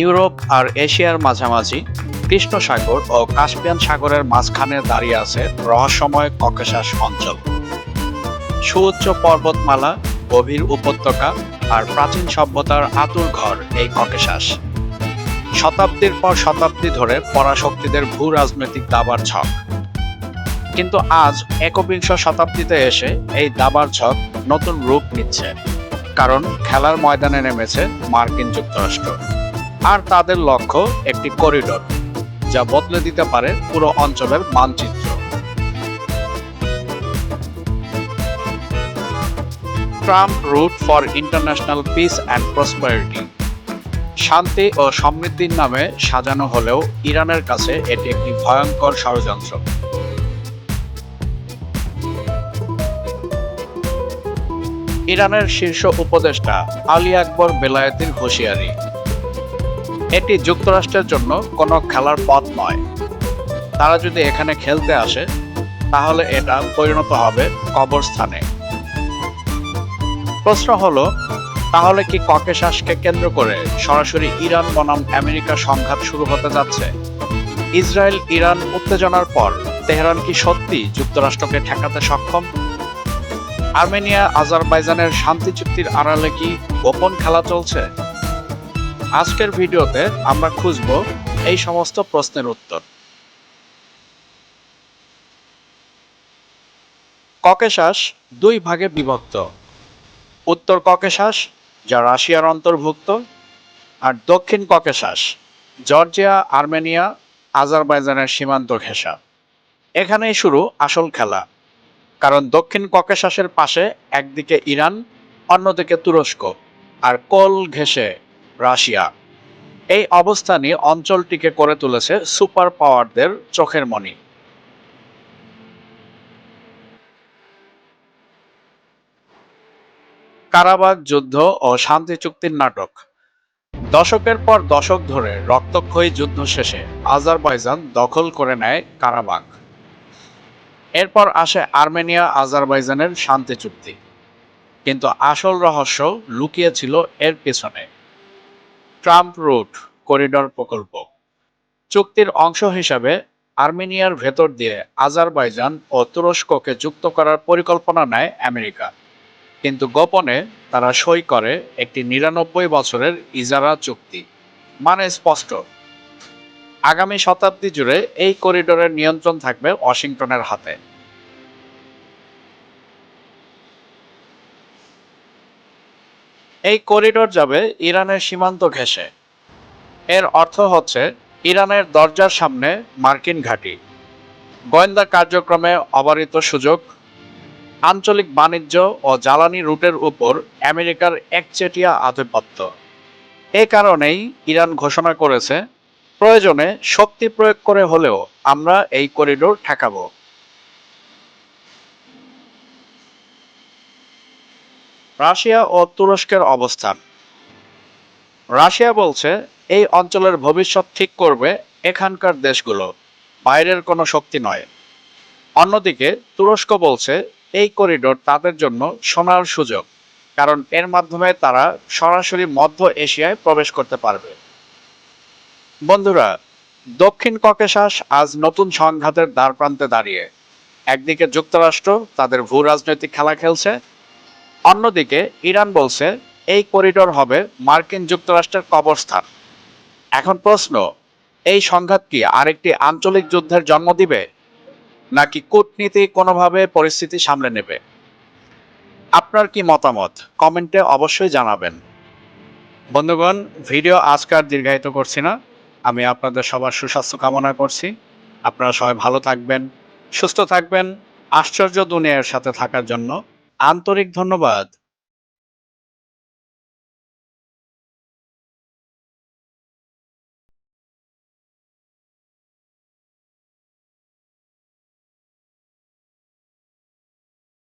Europe আর এশিয়ার মাঝামাঝি কৃষ্ণ সাগর ও Caspian সাগরের মাঝখানে দাঁড়িয়ে আছে রহস্যময় ককেশাস অঞ্চল। সুউচ্চ পর্বতমালা, গভীর উপত্যকা আর প্রাচীন সভ্যতার আতুর ঘর এই ককেশাস। শতাব্দীর পর শতাব্দী ধরে পরাশক্তিদের ভূ রাজনৈতিক দাবার ছক। কিন্তু আজ একবিংশ শতাব্দীতে এসে এই দাবার ছক নতুন রূপ নিচ্ছে। কারণ খেলার ময়দানে নেমেছে মার্কিন যুক্তরাষ্ট্র। আর তাদের লক্ষ্য একটি করিডোর, যা বদলে দিতে পারে পুরো অঞ্চলের মানচিত্র। Trump route for international peace and prosperity. শান্তি ও সমৃদ্ধির নামে সাজানো হলেও ইরানের কাছে এটি একটি ভয়ঙ্কর ষড়যন্ত্র। ইরানের শীর্ষ উপদেষ্টা আলী আকবর বেলায়েতির হুঁশিয়ারি। এটি যুক্তরাষ্ট্রের জন্য কোনো খেলার পথ নয়। তারা যদি এখানে খেলতে আসে, তাহলে এটা পরিণত হবে কবরস্থানে। প্রশ্ন হলো, তাহলে কি ককেশাসকে কেন্দ্র করে সরাসরি ইরান বনাম আমেরিকা সংঘাত শুরু হতে যাচ্ছে? ইসরায়েল ইরান উত্তেজনার পর তেহরান কি সত্যি যুক্তরাষ্ট্রকে ঠেকাতে সক্ষম? আর্মেনিয়া, আজারবাইজানের শান্তি চুক্তির আড়ালে কি গোপন খেলা চলছে? আজকের ভিডিওতে আমরা খুঁজব এই সমস্ত প্রশ্নের উত্তর। ককেশাস দুই ভাগে বিভক্ত। উত্তর ককেশাস, যা রাশিয়ার অন্তর্ভুক্ত, আর দক্ষিণ ককেশাস, জর্জিয়া, আর্মেনিয়া, আজারবাইজানের সীমান্ত ঘেঁষা। এখানেই শুরু আসল খেলা, কারণ দক্ষিণ ককেশাসের পাশে একদিকে ইরান, অন্যদিকে তুরস্ক, আর কোল ঘেঁষে রাশিয়া। এই অবস্থানই অঞ্চলটিকে করে তুলেছে সুপার পাওয়ারদের চোখের মণি কারাবাগ যুদ্ধ ও শান্তি চুক্তির নাটক। দশকের পর দশক ধরে রক্তক্ষয়ী যুদ্ধ শেষে আজারবাইজান দখল করে নেয় কারাবাগ। এরপর আসে আর্মেনিয়া আজারবাইজানের শান্তি চুক্তি। কিন্তু আসল রহস্য লুকিয়ে ছিল এর পেছনে। ট্রাম্প রুট করিডর প্রকল্প। চুক্তির অংশ হিসাবে আর্মেনিয়ার ভেতর দিয়ে আজারবাইজান ও তুরস্ককে যুক্ত করার পরিকল্পনা নেয় আমেরিকা। কিন্তু গোপনে তারা সই করে একটি নিরানব্বই বছরের ইজারা চুক্তি। মানে স্পষ্ট। আগামী শতাব্দী জুড়ে এই করিডোরের নিয়ন্ত্রণ থাকবে ওয়াশিংটনের হাতে। এই করিডোর যাবে ইরানের সীমান্ত ঘেঁষে। এর অর্থ হচ্ছে ইরানের দরজার সামনে মার্কিন ঘাঁটি। গোয়েন্দা কার্যক্রমে অবারিত সুযোগ, আঞ্চলিক বাণিজ্য ও জ্বালানি রুটের উপর আমেরিকার একচেটিয়া আধিপত্য। এ কারণেই ইরান ঘোষণা করেছে, প্রয়োজনে শক্তি প্রয়োগ করে হলেও আমরা এই করিডোর ঠেকাবো। রাশিয়া ও তুরস্কের অবস্থান। রাশিয়া বলছে, এই অঞ্চলের ভবিষ্যৎ ঠিক করবে এখানকার দেশগুলো, বাইরের কোনো শক্তি নয়। অন্যদিকে, তুরস্ক বলছে, এই করিডোর তাদের জন্য সোনার সুযোগ, কারণ এর মাধ্যমে তারা সরাসরি মধ্য এশিয়ায় প্রবেশ করতে পারবে। বন্ধুরা, দক্ষিণ ককেশাস আজ নতুন সংঘাতের দ্বারপ্রান্তে দাঁড়িয়ে। একদিকে যুক্তরাষ্ট্র তাদের ভূ রাজনৈতিক খেলা খেলছে অন্যদিকে ইরান বলছে, এই করিডোর হবে মার্কিন যুক্তরাষ্ট্রের কবরস্থান। এখন প্রশ্ন, এই সংঘাত কি আরেকটি আঞ্চলিক যুদ্ধের জন্ম দিবে, নাকি কূটনীতি কোনোভাবে পরিস্থিতি সামলে নেবে? আপনার কি মতামত? কমেন্টে অবশ্যই জানাবেন। বন্ধুগণ, ভিডিও আজকার দীর্ঘায়িত করছি না। আমি আপনাদের সবার সুস্বাস্থ্য কামনা করছি। আপনারা সবাই ভালো থাকবেন, সুস্থ থাকবেন, আশ্চর্য দুনিয়ার সাথে থাকার জন্য। আন্তরিক ধন্যবাদ।